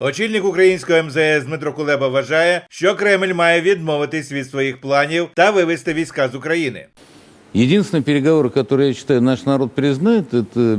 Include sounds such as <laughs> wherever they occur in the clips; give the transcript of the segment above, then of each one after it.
Очільник українського МЗС Дмитро Кулеба вважає, що Кремль має відмовитись від своїх планів та вивести війська з України. Единственный переговор, который, я считаю, наш народ признает, это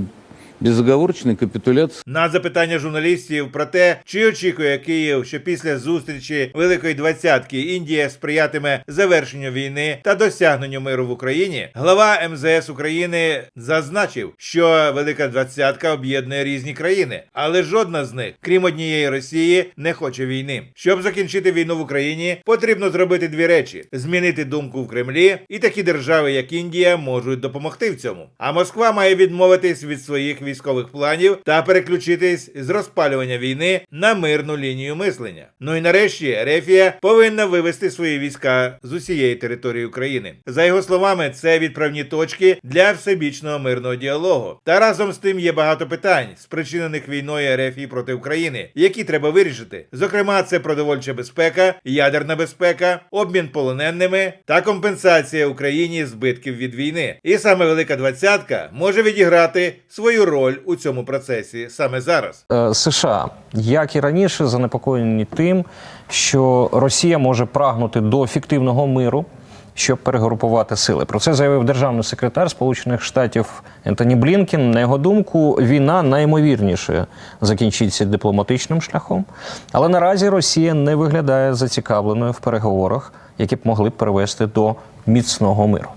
безоговорочная капитуляция. На запитання журналістів про те, чи очікує Київ, що після зустрічі Великої Двадцятки Індія сприятиме завершенню війни та досягненню миру в Україні, глава МЗС України зазначив, що Велика Двадцятка об'єднує різні країни, але жодна з них, крім однієї Росії, не хоче війни. Щоб закінчити війну в Україні, потрібно зробити дві речі: змінити думку в Кремлі, і такі держави, як Індія, можуть допомогти в цьому. А Москва має відмовитись від своїх військових планів та переключитись з розпалювання війни на мирну лінію мислення. Ну і нарешті Рефія повинна вивести свої війська з усієї території України. За його словами, це відправні точки для всебічного мирного діалогу. Та разом з тим є багато питань, спричинених війною Рефії проти України, які треба вирішити. Зокрема, це продовольча безпека, ядерна безпека, обмін полоненими та компенсація Україні збитків від війни. І саме Велика Двадцятка може відіграти свою роль у цьому процесі саме зараз. Е, США, як і раніше, занепокоєні тим, що Росія може прагнути до фіктивного миру, щоб перегрупувати сили. Про це заявив державний секретар Сполучених Штатів Ентоні Блінкін. На його думку, війна наймовірніше закінчиться дипломатичним шляхом, але наразі Росія не виглядає зацікавленою в переговорах, які б могли б привести до міцного миру.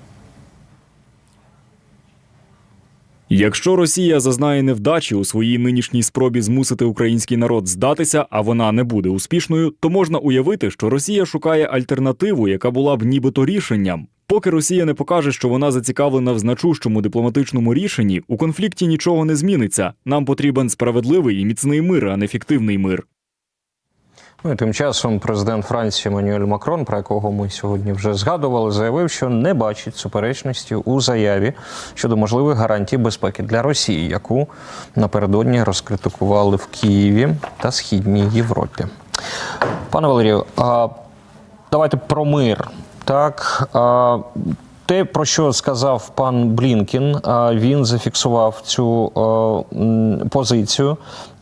Якщо Росія зазнає невдачі у своїй нинішній спробі змусити український народ здатися, а вона не буде успішною, то можна уявити, що Росія шукає альтернативу, яка була б нібито рішенням. Поки Росія не покаже, що вона зацікавлена в значущому дипломатичному рішенні, у конфлікті нічого не зміниться. Нам потрібен справедливий і міцний мир, а не фіктивний мир. Ну і тим часом президент Франції Еммануель Макрон, про якого ми сьогодні вже згадували, заявив, що не бачить суперечності у заяві щодо можливих гарантій безпеки для Росії, яку напередодні розкритикували в Києві та Східній Європі. Пане Валерію, а давайте про мир. Так, а, те, про що сказав пан Блінкін, він зафіксував цю позицію.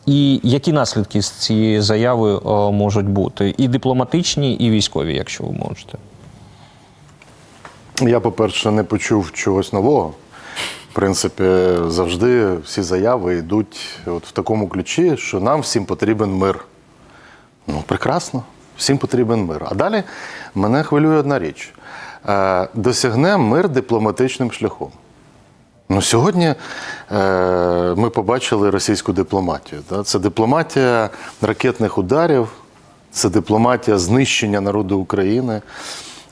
І які наслідки з цієї заяви а, можуть бути? І дипломатичні, і військові, якщо ви можете. Я, по-перше, не почув чогось нового. В принципі, завжди всі заяви йдуть от в такому ключі, що нам всім потрібен мир. Ну, прекрасно, всім потрібен мир. А далі мене хвилює одна річ: Е, досягнемо мир дипломатичним шляхом. Ну, сьогодні е, ми побачили російську дипломатію. Да? Це дипломатія ракетних ударів, це дипломатія знищення народу України.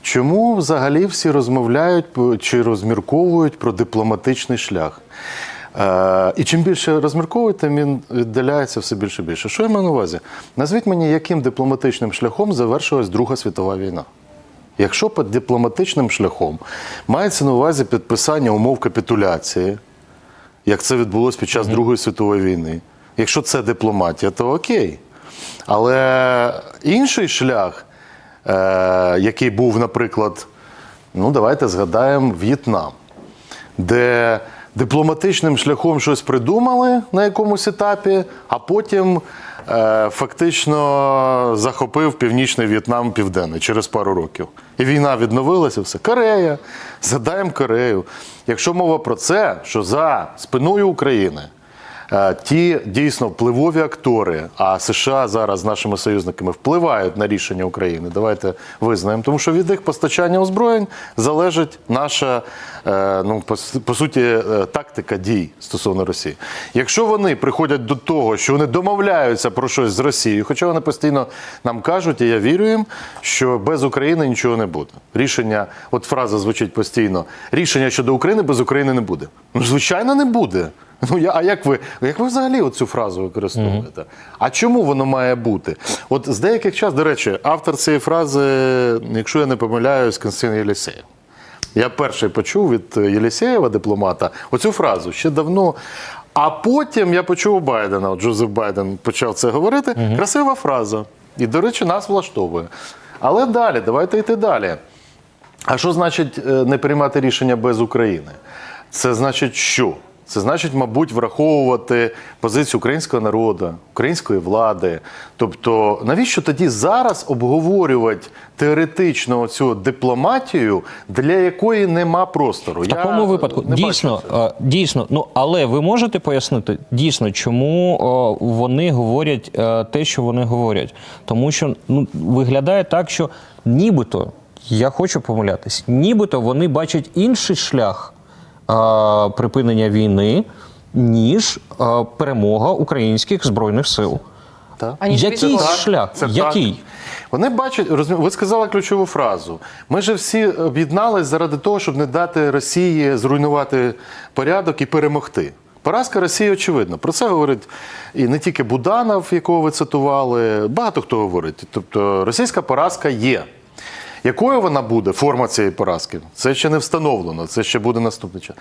Чому взагалі всі розмовляють чи розмірковують про дипломатичний шлях? Е, і чим більше розмірковують, тим він віддаляється все більше і більше. Що я маю на увазі? Назвіть мені, яким дипломатичним шляхом завершилась Друга світова війна? Якщо під дипломатичним шляхом мається на увазі підписання умов капітуляції, як це відбулося під час Другої світової війни, якщо це дипломатія, то окей. Але інший шлях, е, який був, наприклад, ну давайте згадаємо В'єтнам, де дипломатичним шляхом щось придумали на якомусь етапі, а потім фактично захопив північний В'єтнам південний через пару років. І війна відновилася, все. Корея, задаємо Корею. Якщо мова про це, що за спиною України Е, Ті дійсно впливові актори, а США зараз з нашими союзниками впливають на рішення України. Давайте визнаємо, тому що від їх постачання озброєнь залежить наша е, ну по, по суті е, тактика дій стосовно Росії. Якщо вони приходять до того, що вони домовляються про щось з Росією, хоча вони постійно нам кажуть, і я вірю їм, що без України нічого не буде. Рішення, от фраза звучить постійно: рішення щодо України без України не буде. Ну звичайно, не буде. <laughs> Ну я, а як ви як ви взагалі оцю фразу використовуєте? А чому воно має бути? От з деяких час, до речі, автор цієї фрази, якщо я не помиляюсь, Константин Єлісеєв. Я перший почув від Єлісєєва, дипломата, оцю фразу ще давно. А потім я почув у Байдена, от Джозеф Байден почав це говорити. Красива фраза. І, до речі, нас влаштовує. Але далі, давайте йти далі. А що значить е, не приймати рішення без України? Це значить, що? Це значить, мабуть, враховувати позицію українського народу, української влади. Тобто, навіщо тоді зараз обговорювати теоретично цю дипломатію, для якої нема простору? В такому випадку дійсно, е, дійсно, ну але ви можете пояснити дійсно, чому е, вони говорять е, те, що вони говорять, тому що ну виглядає так, що нібито я хочу помилятись, нібито вони бачать інший шлях припинення війни, ніж е, перемога українських збройних сил. Так. Який відсоток. шлях? Це Який? Так. Вони бачать, розумі- ви сказали ключову фразу. Ми же всі об'єднались заради того, щоб не дати Росії зруйнувати порядок і перемогти. Поразка Росії очевидна. Про це говорить і не тільки Буданов, якого ви цитували, багато хто говорить. Тобто російська поразка є. Якою вона буде, форма цієї поразки? Це ще не встановлено, це ще буде наступний час.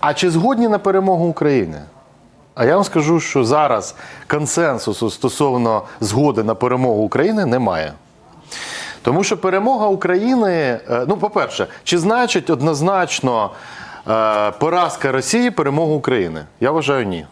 А чи згодні на перемогу України? А я вам скажу, що зараз консенсусу стосовно згоди на перемогу України немає. Тому що перемога України, е, ну, по-перше, чи значить однозначно е, поразка Росії перемогу України? Я вважаю, ні.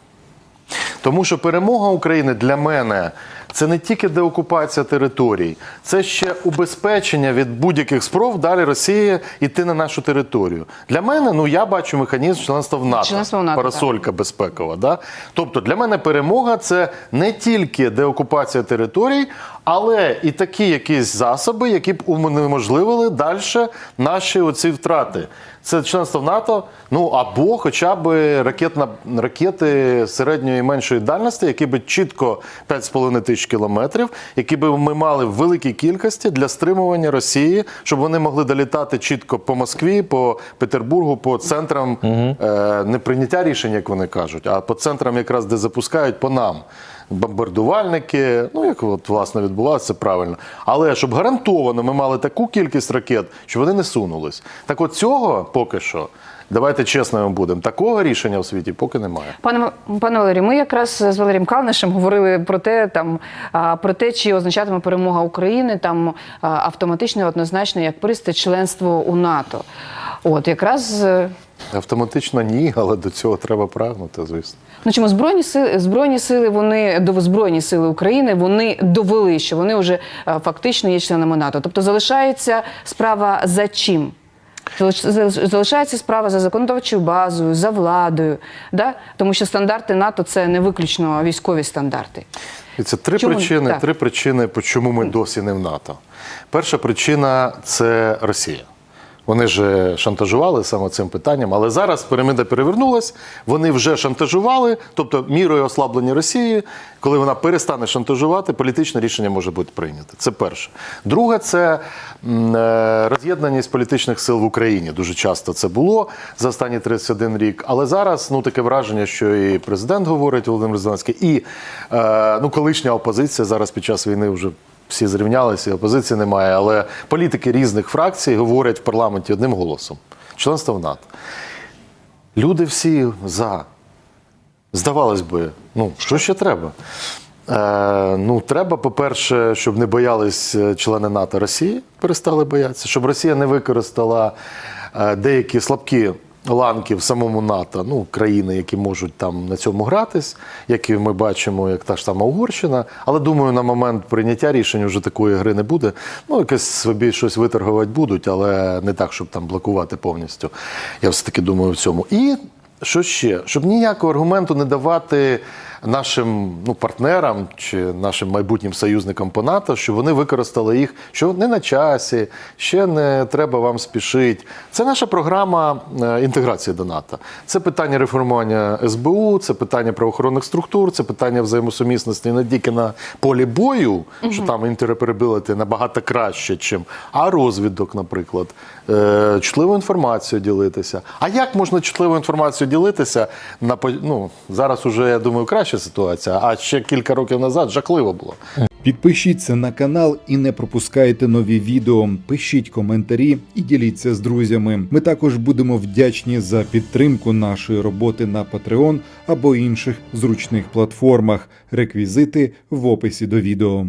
Тому що перемога України для мене це не тільки деокупація територій, це ще убезпечення від будь-яких спроб далі Росії йти на нашу територію. Для мене, ну я бачу механізм членства в НАТО. Членство в НАТО, Парасолька безпекова. Да? Тобто для мене перемога це не тільки деокупація територій, але і такі якісь засоби, які б унеможливили далі наші оці втрати. Це членство в НАТО, ну або хоча б ракетна, ракети середньої і меншої дальності, які би чітко 5,5 тисяч кілометрів, які би ми мали в великій кількості для стримування Росії, щоб вони могли долітати чітко по Москві, по Петербургу, по центрам е, не прийняття рішень, як вони кажуть, а по центрам, якраз де запускають по нам. Бомбардувальники, ну як от власне відбувалося, це правильно. Але щоб гарантовано ми мали таку кількість ракет, що вони не сунулись. Так от цього поки що, давайте чесними будемо, такого рішення в світі поки немає. Пане пане Валерію, ми якраз з Валерієм Калнишем говорили про те, там про те, чи означатиме перемога України там автоматично, однозначно, як пристать членство у НАТО. От якраз е, Автоматично ні, але до цього треба прагнути, звісно. ну чому збройні сили збройні сили, вони до збройні сили України вони довели, що вони вже е, фактично є членами НАТО. Тобто залишається справа за чим? Залиш- залиш- Залишається справа за законодавчою базою, за владою, да? тому що стандарти НАТО це не виключно військові стандарти. І це три Чому? причини, Так. три причини, по чому ми досі не в НАТО. Перша причина це Росія. Вони ж шантажували саме цим питанням, але зараз піраміда перевернулась. Вони вже шантажували, тобто мірою ослаблення Росії, коли вона перестане шантажувати, політичне рішення може бути прийнято. Це перше. Друге, це е, роз'єднаність політичних сил в Україні. Дуже часто це було за останні 31 рік. Але зараз ну таке враження, що і президент говорить Володимир Зеленський, і е, ну колишня опозиція зараз під час війни вже всі зрівнялися, опозиції немає, але політики різних фракцій говорять в парламенті одним голосом: членство в НАТО. Люди всі за. Здавалось би, ну що ще треба? Е, ну, треба, по-перше, щоб не боялись е, члени НАТО Росії, перестали боятися, щоб Росія не використала е, деякі слабкі ланки в самому НАТО, ну, країни, які можуть там на цьому гратись, які ми бачимо, як та ж сама Угорщина. Але думаю, на момент прийняття рішень вже такої гри не буде. Ну, якось собі щось виторгувати будуть, але не так, щоб там блокувати повністю. Я все-таки думаю в цьому. І що ще? Щоб ніякого аргументу не давати нашим ну, партнерам чи нашим майбутнім союзникам по НАТО, що вони використали їх, що не на часі, ще не треба вам спішити. Це наша програма е, інтеграції до НАТО. Це питання реформування СБУ, це питання правоохоронних структур, це питання взаємосумісності не тільки на полі бою, що там інтероперабілити набагато краще, чим, а розвідок, наприклад, е, чутливу інформацію ділитися. А як можна чутливу інформацію ділитися на ну, зараз уже, я думаю, краща ситуація, а ще кілька років назад жахливо було. Підпишіться на канал і не пропускайте нові відео. Пишіть коментарі і діліться з друзями. Ми також будемо вдячні за підтримку нашої роботи на Patreon або інших зручних платформах. Реквізити в описі до відео.